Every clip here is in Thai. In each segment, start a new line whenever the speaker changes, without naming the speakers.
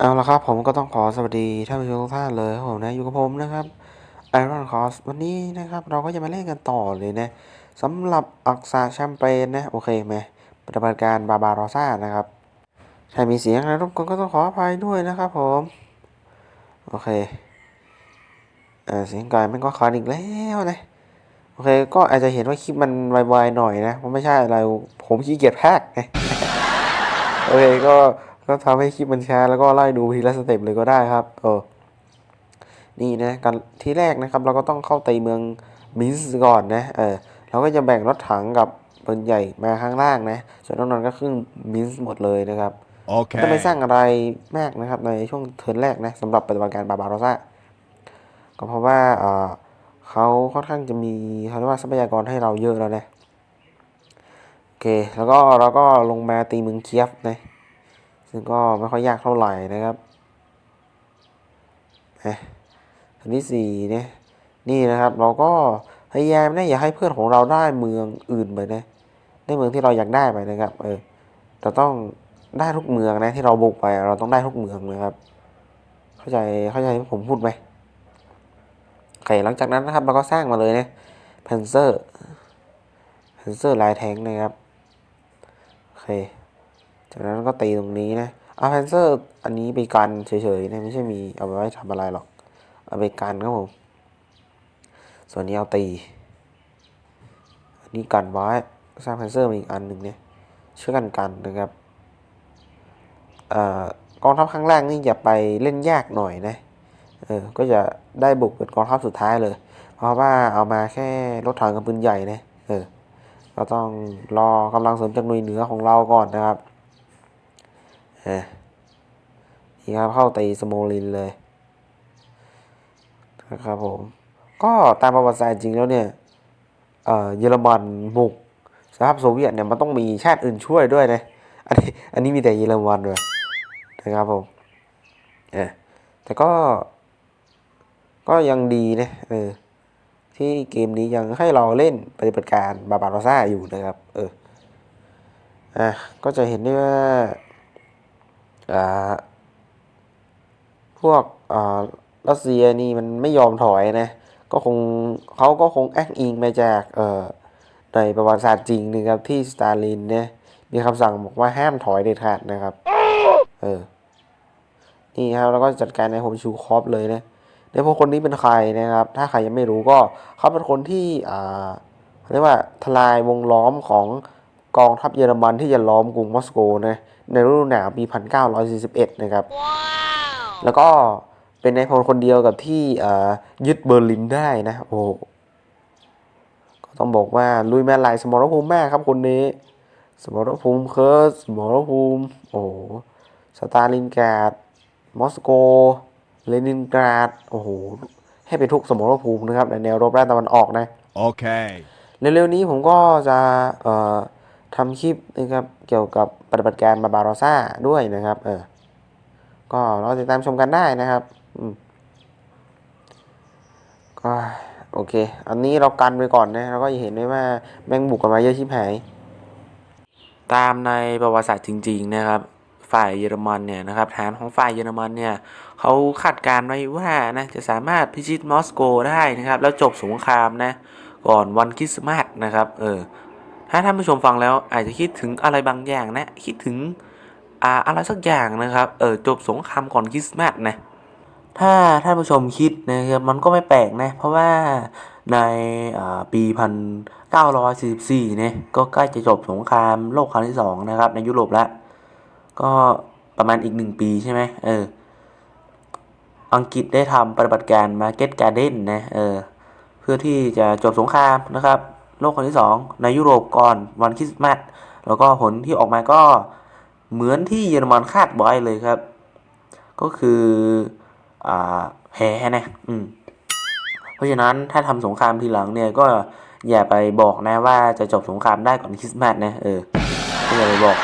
เอาละครับผมก็ต้องขอสวัสดีท่านผู้ชมทุกท่านเลยครับผมนะอยู่กับผมนะครับ Iron Cross วันนี้นะครับเราก็จะมาเล่นกันต่อเลยนะสำหรับอักษาแชมเปญนะโอเคไหมปฏิบัติการบาบารอซ่านะครับถ้ามีเสียงอะไรรบกวนก็ต้องขออภัยด้วยนะครับผมโอเคเออเสียงก่มันก็คอนอีกแล้วนะโอเคก็อาจจะเห็นว่าคลิปมันไวๆหน่อยนะเพราะไม่ใช่อะไรผมขี้เกียจแพกไงโอเคก็ ก็ทำให้คลิปมันช้าแล้วก็ไล่ดูทีละสเต็ปเลยก็ได้ครับ เออ นี่นะกันที่แรกนะครับ เราก็ต้องเข้าตีเมืองมินส์ก่อนนะ เออ เราก็จะแบ่งรถถังกับปืนใหญ่มาข้างล่างนะ ส่วนนอกนั้นก็ครึ่งมินส์หมดเลยนะครับไม่ต้องไปสร้างอะไรมากนะครับ ในช่วงเทิร์นแรกนะสำหรับปฏิบัติการบาบาโรซ่าก็เพราะว่าเออเขาค่อนข้างจะมีเขาเรียกว่าทรัพยากรให้เราเยอะแล้วนะโอเค แล้วก็เราก็ลงมาตีเมืองเคียฟนะ ซึ่งก็ไม่ค่อยยากเท่าไหร่นะครับนะอันที่สี่เนี่ยนี่นะครับเราก็พยายามนะอย่าให้เพื่อนของเราได้เมืองอื่นไปนะได้เมืองที่เราอยากได้ไปนะครับ เออเราต้องได้ทุกเมืองนะที่เราบุกไป เราต้องได้ทุกเมืองนะครับ เข้าใจเข้าใจที่ผมพูดไหมโอเคหลังจากนั้นนะครับ เราก็สร้างมาเลยนะเพนเซอร์เพนเซอร์ลายแทงนะครับโอเค จากนั้นก็ตีตรงนี้นะเอาแพนเซอร์อันนี้ไปกันเฉยๆนะไม่ใช่มีเอาไปไว้ทำอะไรหรอก เอาไปกันครับผม ส่วนนี้เอาตี อันนี้กันไว้สร้างแพนเซอร์มาอีกอันหนึ่งเนี่ยช่วยกันกันนะครับเอ่อกองทัพครั้งแรกนี่อย่าไปเล่นยากหน่อยนะเออก็จะได้บุกเป็นกองทัพสุดท้ายเลย เพราะว่าเอามาแค่รถถังกับปืนใหญ่นะเออก็ต้องรอกำลังเสริมจากหน่วยเหนือของเราก่อนนะครับ นี่ครับเข้าตีสโมลินเลยนะครับผม ก็ตามประวัติศาสตร์จริงแล้วเนี่ยเยอรมันบุกสหภาพโซเวียตเนี่ยมันต้องมีชาติอื่นช่วยด้วยนะอันนี้อันนี้มีแต่เยอรมันด้วยนะครับผมเออแต่ก็ ก็ยังดีนะเออที่เกมนี้ยังให้เราเล่นปฏิบัติการบาบาโรซ่าอยู่นะครับ เอออะก็จะเห็นได้ว่า พวกอ่ารัสเซียนี่มันไม่ยอมถอยนะ ก็คงเขาก็คงแอ้งอิงมาจากเอ่อในประวัติศาสตร์จริงนะครับที่สตาลินเนี่ยมีคำสั่งบอกว่าห้ามถอยเด็ดขาดนะครับ เออ นี่ครับแล้วก็จัดการในโฮมชูคอปเลยนะในพวกคนนี้เป็นใครนะครับ ถ้าใครยังไม่รู้ก็เขาเป็นคนที่อ่าเรียกว่าทลายวงล้อมของ กองทัพเยอรมันที่จะล้อมกรุงมอสโกนะในฤดูหนาวปี 1941 นะครับ แล้วก็เป็นนายพลคนเดียวกับที่ยึดเบอร์ลินได้นะ โอ้ก็ต้องบอกว่าลุยแม่หลายสมรภูมิมากครับคนนี้ สมรภูมิเคิร์สสมรภูมิ โอ้สตาลินกราด มอสโก เลนินกราด โอ้โห ให้ไปทุกสมรภูมินะครับในแนวรบด้านตะวันออกนะ
Okay.
เร็วๆนี้ผมก็จะ เอ่อ ทำคลิปนะครับเกี่ยวกับปฏิบัติการบาบาโรซ่าด้วยนะครับเออก็ราติดตามชมกันได้นะครับอืมก็โอเค อันนี้เรากันไปก่อนนะเราก็เห็นได้ว่าแม่งบุกกันมาเยอะชิบหาย ตามในประวัติศาสตร์จริง ๆ นะครับ ฝ่ายเยอรมันเนี่ยนะครับฐานของฝ่ายเยอรมันเนี่ยเขาคาดการไว้ว่านะจะสามารถพิชิตมอสโกได้นะครับ แล้วจบสงครามนะก่อนวันคริสต์มาสนะครับ เออ ถ้าท่านผู้ชมฟังแล้วอาจจะคิดถึงอะไรบางอย่างนะ คิดถึงอ่าอะไรสักอย่างนะครับเออจบสงครามก่อนคริสต์มาสนะถ้าท่านผู้ชมคิดนะครับมันก็ไม่แปลกนะ เพราะว่าในปีพันเก้าร้อยสี่สิบสี่เนี่ยก็ใกล้จะจบสงครามโลกครั้งที่สองนะครับ ในยุโรปแล้ว ก็ประมาณอีกหนึ่งปีใช่ไหมเออ อังกฤษได้ทำปฏิบัติการมาเก็ตการ์เด้นนะเออ เพื่อที่จะจบสงครามนะครับ โลกครั้งที่สองในยุโรปก่อนวันคริสต์มาสแล้วก็ผลที่ออกมาก็เหมือนที่เยอรมันคาดไว้เลยครับ ก็คืออแพ้นะอืมเพราะฉะนั้นถ้าทำสงครามทีหลังเนี่ยก็อย่าไปบอกนะว่าจะจบสงครามได้ก่อนคริสต์มาสนะเอออย่าไปบอก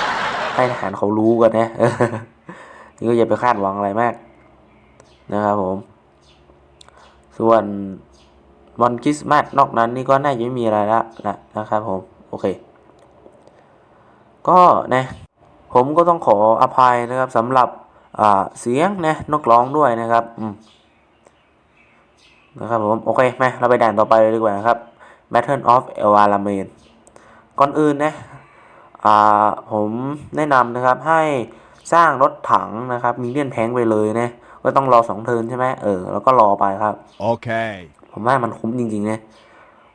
ให้ทหารเขารู้กันนะนี่ก็อย่าไปคาดหวังอะไรมากนะครับผม ส่วน วันคริสต์มาสนอกนั้นนี่ก็น่าจะไม่มีอะไรละนะนะครับผม โอเค ก็นะผมก็ต้องขออภัยนะครับสำหรับ
เสียงนะนกร้องด้วยนะครับนะครับผม โอเคมาเราไปด่านต่อไปเลยดีกว่านะครับ Battle of El Alamein ก่อนอื่นนะอ่าผมแนะนำนะครับให้สร้างรถถังนะครับมีเลียนแทงไปเลยนะก็ต้องรอสองเทินใช่ไหมเออ แล้วก็รอไปครับ
Okay.
ผมว่ามันคุ้มจริงๆนะ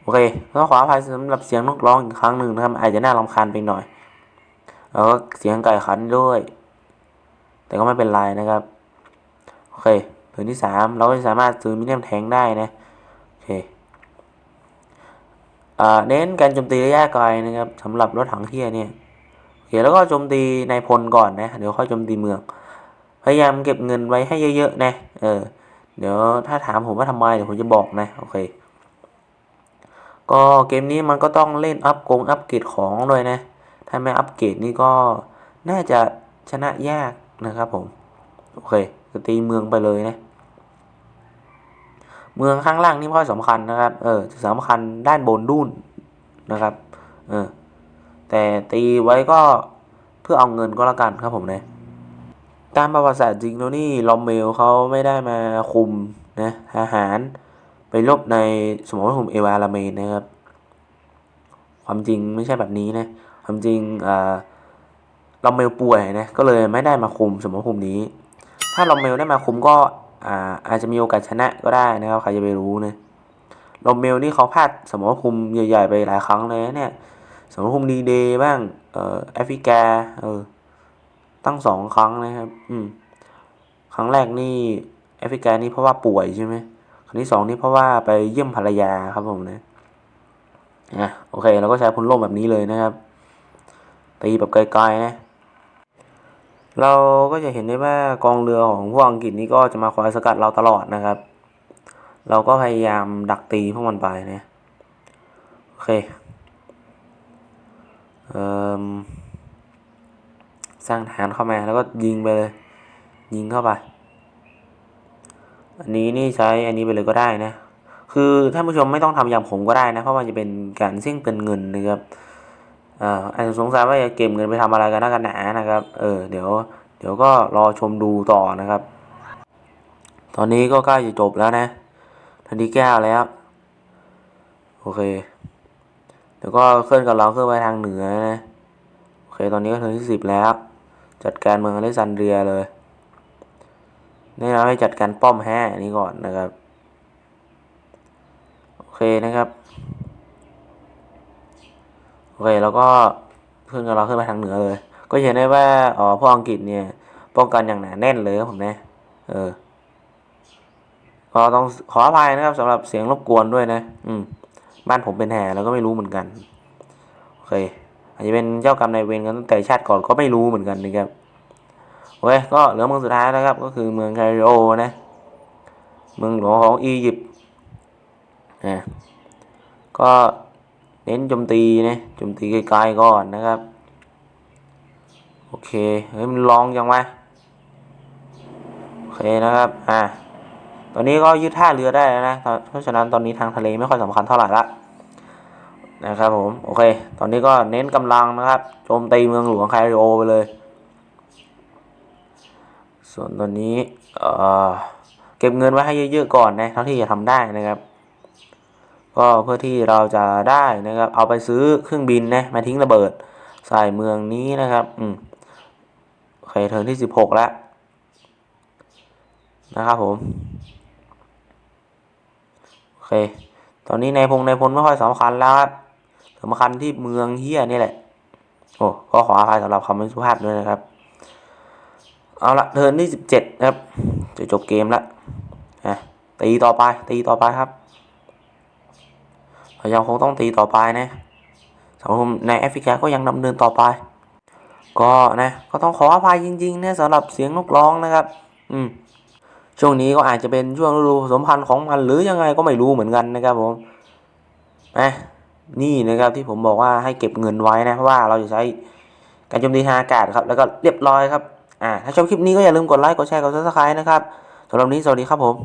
โอเคก็ขออภัยสำหรับเสียงนกร้องอีกครั้งหนึ่งนะครับ อาจจะน่ารำคาญไปหน่อย แล้วก็เสียงไก่ขันด้วย แต่ก็ไม่เป็นไรนะครับ โอเคเทิร์นที่สามเราก็สามารถซื้อมิเนียมแทงได้นะโอเคเน้นการโจมตีระยะไกลนะครับสำหรับรถถังเทียเนี่ยโอเคแล้วก็โจมตีในพลก่อนนะ เดี๋ยวค่อยโจมตีเมือง พยายามเก็บเงินไว้ให้เยอะๆนะเออ เดี๋ยวถ้าถามผมว่าทำไมเดี๋ยวผมจะบอกนะโอเค ก็เกมนี้มันก็ต้องเล่นอัพกงอัพเกรดของด้วยนะ ถ้าไม่อัพเกรดนี่ก็น่าจะชนะยากนะครับผม โอเคจะตีเมืองไปเลยนะ เมืองข้างล่างนี่ไม่ค่อยสำคัญนะครับ เออจะสำคัญด้านบนดุนนะครับ เออ แต่ตีไว้ก็เพื่อเอาเงินก็แล้วกันครับผมนะ ตามประวัติศาสตร์จริงแล้วนี่ลอมเมลเขาไม่ได้มาคุมนะทหารไปรบในสมรภูมิเอวาลาเมนนะครับ ความจริงไม่ใช่แบบนี้นะ ความจริงอลอมเมลป่วยนะก็เลยไม่ได้มาคุมสมรภูมินี้ ถ้าลอมเมลได้มาคุมก็อาอาจจะมีโอกาสชนะก็ได้นะครับใครจะไปรู้นะลอมเมลนี่เขาพลาดสมรภูมิใหญ่ ๆ ไปหลายครั้งเลยนะเนี่ยสมรภูมิดีเดย์บ้างเออแอฟริกาเออ ตั้งสองครั้งนะครับ อืม ครั้งแรกนี่แอฟริกานี่เพราะว่าป่วยใช่ไหมครั้งที่สองนี่เพราะว่าไปเยี่ยมภรรยาครับผมนะอะโอเคเราก็ใช้พลล่มแบบนี้เลยนะครับ ตีแบบไกลๆนะ เราก็จะเห็นได้ว่ากองเรือของพวกอังกฤษนี่ก็จะมาคอยสกัดเราตลอดนะครับ เราก็พยายามดักตีพวกมันไปนะ โอเค เอ่ม สร้างฐานเข้ามาแล้วก็ยิงไปเลย ยิงเข้าไป อันนี้นี่ใช้อันนี้ไปเลยก็ได้นะ คือท่านผู้ชมไม่ต้องทำอย่างผมก็ได้นะ เพราะมันจะเป็นการเสี่ยงเป็นเงินนะครับอ่าอาจจะสงสัยว่าจะเก็บเงินไปทำอะไรกันนักกันหนานะครับ เออเดี๋ยวเดี๋ยวก็รอชมดูต่อนะครับ ตอนนี้ก็ใกล้จะจบแล้วนะทันทีแก้วแล้ว โอเคเดี๋ยวก็เคลื่อนกับเราเคลื่อนไปทางเหนือนะ โอเค ตอนนี้ก็ถึงที่สิบแล้ว จัดการเมืองอเล็กซานเดรียเลยแนะนำให้จัดการป้อมแห่นี้ก่อนนะครับ โอเคนะครับโอเคแล้วก็เคลื่อนกับเราขึ้นไปทางเหนือเลย ก็เห็นได้ว่าอ๋อพวกอังกฤษเนี่ย ป้องกันอย่างหนาแน่นเลยครับผมนะเออก็ต้องขออภัยนะครับสำหรับเสียงรบกวนด้วยนะ อืม บ้านผมเป็นแห่แล้วก็ไม่รู้เหมือนกัน โอเค อาจจะเป็นเจ้ากรรมนายเวรกันตั้งแต่ชาติก่อนก็ไม่รู้เหมือนกันนะครับโอเคก็เหลือเมืองสุดท้ายนะครับ ก็คือเมืองไคโรนะเมืองหลวงของอียิปต์อ่าก็เน้นโจมตีนะโจมตีไกลๆก่อนนะครับโอเคเฮ้ยมันลองยังวะโอเคนะครับอ่าตอนนี้ก็ยึดท่าเรือได้แล้วนะเพราะฉะนั้นตอนนี้ทางทะเลไม่ค่อยสำคัญเท่าไหร่ละ นะครับผม โอเค ตอนนี้ก็เน้นกำลังนะครับ โจมตีเมืองหลวงไคโรไปเลย ส่วนตอนนี้เเก็บเงินไว้ให้เยอะๆก่อนนะเท่าที่จะทำได้นะครับก็เพื่อที่เราจะได้นะครับ เอาไปซื้อเครื่องบินนะมาทิ้งระเบิดใส่เมืองนี้นะครับ อืมโอเคเทิร์นที่สิบหกแล้วนะครับผม โอเค ตอนนี้ในพงในพลไม่ค่อยสำคัญแล้วครับ สำคัญที่เมืองเฮียนี่แหละ โอ้ก็ขออภัยสำหรับคำไม่สุภาพด้วยนะครับ เอาละเทิร์นที่สิบเจ็ดครับ จะจบเกมละอะตีต่อไป ตีต่อไปครับเรายังคงต้องตีต่อไปนะสังคมในแอฟริกาก็ยังดำเนินต่อไป ก็นะก็ต้องขออภัยจริงๆนะสำหรับเสียงนกร้องนะครับ อืมช่วงนี้ก็อาจจะเป็นช่วงฤดูผสมพันธุ์ของมันหรือยังไงก็ไม่รู้เหมือนกันนะครับผมนะ นี่นะครับที่ผมบอกว่าให้เก็บเงินไว้นะเพราะว่าเราจะใช้การโจมตีทางอากาศครับแล้วก็เรียบร้อยครับอ่าถ้าชอบคลิปนี้ก็อย่าลืมกดไลค์กดแชร์กดซับสไครต์นะครับสำหรับนี้สวัสดีครับผม